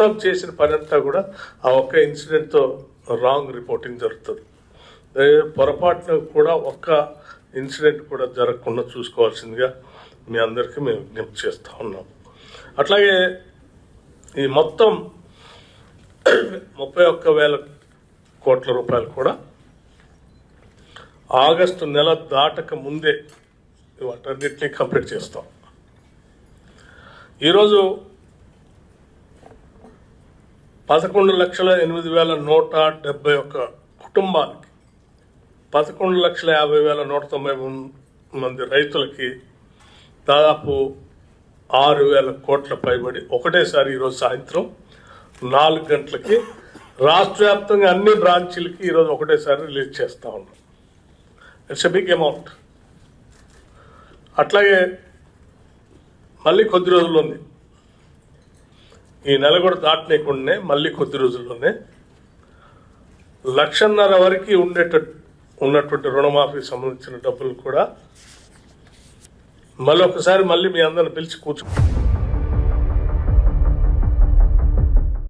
మొత్తం చేసిన పని అంతా కూడా ఆ ఒక్క ఇన్సిడెంట్తో రాంగ్ రిపోర్టింగ్ జరుగుతుంది. పొరపాటున కూడా ఒక్క ఇన్సిడెంట్ కూడా జరగకుండా చూసుకోవాల్సిందిగా మీ అందరికీ మేము విజ్ఞప్తి చేస్తూ ఉన్నాం. అట్లాగే ఈ మొత్తం ముప్పై ఒక్క వేల కోట్ల రూపాయలు కూడా ఆగస్టు నెల దాటక ముందే వాటన్నిటినీ కంప్లీట్ చేస్తాం. ఈరోజు పదకొండు లక్షల ఎనిమిది వేల నూట డెబ్బై ఒక్క కుటుంబాలకి పదకొండు లక్షల యాభై వేల నూట తొంభై మంది రైతులకి దాదాపు ఆరు వేల కోట్ల పైబడి ఒకటేసారి ఈరోజు సాయంత్రం నాలుగు గంటలకి రాష్ట్ర వ్యాప్తంగా అన్ని బ్రాంచీలకి ఈరోజు ఒకటేసారి రిలీజ్ చేస్తూ ఉన్నాం. ఇట్స్ ఎ బిగ్ అమౌంట్ అట్లాగే మళ్ళీ కొద్ది రోజుల్లో ఉంది. ఈ నెల కూడా దాటలేకుండానే మళ్ళీ కొద్ది రోజుల్లోనే లక్షన్నర వరకు ఉండేట ఉన్నటువంటి రుణమాఫీకి సంబంధించిన డబ్బులు కూడా మళ్ళీ ఒకసారి మళ్ళీ మీ అందరిని పిలిచి కూర్చో